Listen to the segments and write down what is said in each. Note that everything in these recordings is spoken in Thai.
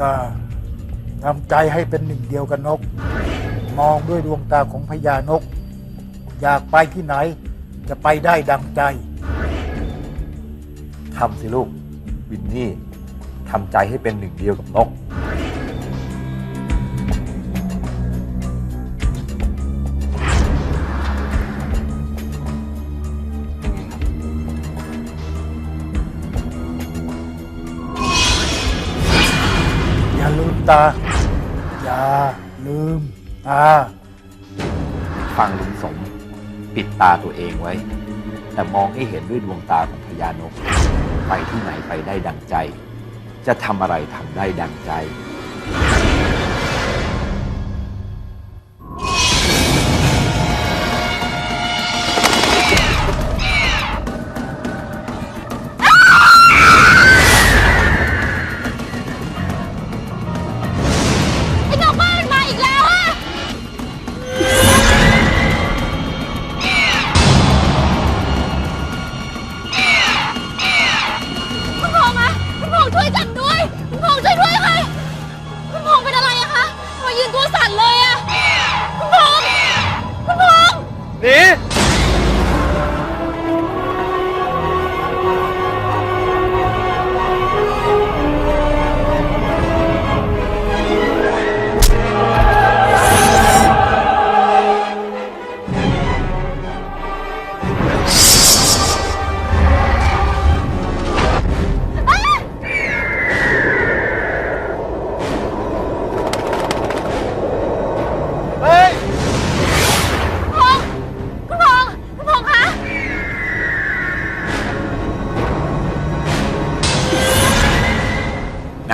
ตาทำใจให้เป็นหนึ่งเดียวกับนก มองด้วยดวงตาของพญานก อยากไปที่ไหน จะไปได้ดังใจทำสิลูกวินนี่ทำใจให้เป็นหนึ่งเดียวกับนก ตา อย่าลืมตา ฟังลุงสม ปิดตาตัวเองไว้ แต่มองให้เห็นด้วยดวงตาของพญานก ไปที่ไหนไปได้ดังใจ จะทำอะไรทำได้ดังใจ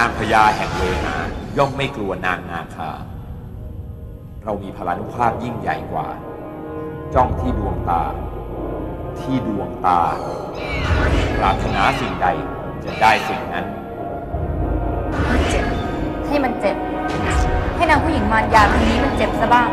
างพญาแห่งเวหา ย่อมไม่กลัวนางนาคา เรามีพลานุภาพยิ่งใหญ่กว่า จ้องที่ดวงตา ที่ดวงตา ปรารถนาสิ่งใดจะได้สิ่งนั้นเจ็บ ให้มันเจ็บ ให้นางผู้หญิงมารยาคนนี้มันเจ็บซะบ้าง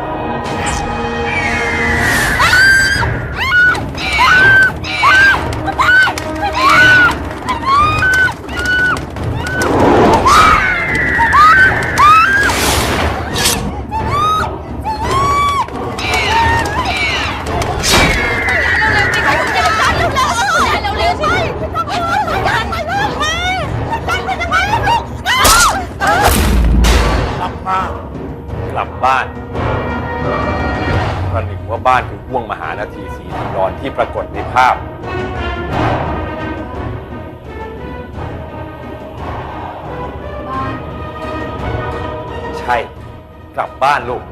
บมากลับบ้านประหนึ่งว่าบ้านคือห่วงมหานาทีสีนอนที่ปรากฏในภาพ ใช่ กลับบ้านลูก